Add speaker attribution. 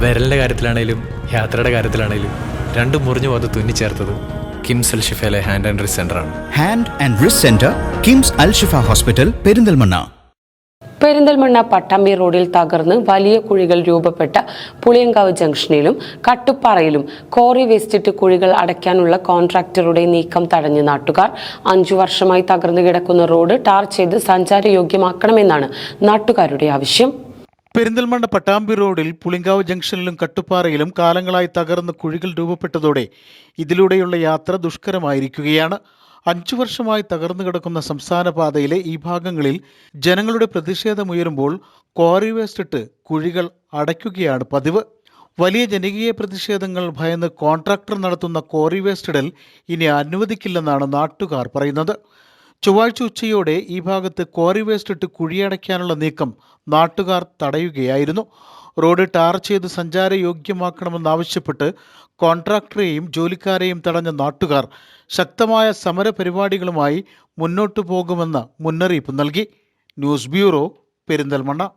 Speaker 1: വിരലിന്റെ കാര്യത്തിലാണേലും യാത്രയുടെ കാര്യത്തിലാണേലും രണ്ടും മുറിഞ്ഞു പോകാതെ തുന്നിച്ചേർത്തത് കിംസ് അൽ ഷിഫയിലെ ഹാൻഡ് ആൻഡ് റിസ് ആണ്.
Speaker 2: Hand and wrist centre KIMS Al Shifa hospital Perinthalmanna.
Speaker 3: Perinthalmanna Pattambi റോഡിൽ തകർന്ന് വലിയ കുഴികൾ രൂപപ്പെട്ട പുളിയങ്കാവ് ജംഗ്ഷനിലും കട്ടുപ്പാറയിലും കോറി വേസ്റ്റിട്ട് കുഴികൾ അടയ്ക്കാനുള്ള കോൺട്രാക്ടറുടെ നീക്കം തടഞ്ഞ് നാട്ടുകാർ അഞ്ചു വർഷമായി തകർന്നു കിടക്കുന്ന റോഡ് ടാർ ചെയ്ത് സഞ്ചാരയോഗ്യമാക്കണമെന്നാണ് നാട്ടുകാരുടെ ആവശ്യം.
Speaker 4: പെരിന്തൽമണ്ണ പട്ടാമ്പി റോഡിൽ പുളിങ്കാവ് ജംഗ്ഷനിലും കട്ടുപ്പാറയിലും കാലങ്ങളായി തകർന്ന് കുഴികൾ രൂപപ്പെട്ടതോടെ ഇതിലൂടെയുള്ള യാത്ര ദുഷ്കരമായിരിക്കുകയാണ്. അഞ്ചു വർഷമായി തകർന്നു കിടക്കുന്ന സംസ്ഥാന പാതയിലെ ഈ ഭാഗങ്ങളിൽ ജനങ്ങളുടെ പ്രതിഷേധമുയരുമ്പോൾ ക്വാറി വേസ്റ്റ് ഇട്ട് കുഴികൾ അടയ്ക്കുകയാണ് പതിവ്. വലിയ ജനകീയ പ്രതിഷേധങ്ങൾ ഭയന്ന് കോൺട്രാക്ടർ നടത്തുന്ന ക്വാറി വേസ്റ്റ് ഇടൽ ഇനി അനുവദിക്കില്ലെന്നാണ് നാട്ടുകാർ പറയുന്നത്. ചൊവ്വാഴ്ച ഉച്ചയോടെ ഈ ഭാഗത്ത് ക്വാറി വേസ്റ്റ് ഇട്ട് കുഴിയടയ്ക്കാനുള്ള നീക്കം നാട്ടുകാർ തടയുകയായിരുന്നു. റോഡ് ടാർ ചെയ്ത് സഞ്ചാരയോഗ്യമാക്കണമെന്നാവശ്യപ്പെട്ട് കോൺട്രാക്ടറെയും ജോലിക്കാരെയും തടഞ്ഞ നാട്ടുകാർ ശക്തമായ സമര പരിപാടികളുമായി മുന്നോട്ടു പോകുമെന്ന് മുന്നറിയിപ്പ് നൽകി. News bureau Perinthalmanna.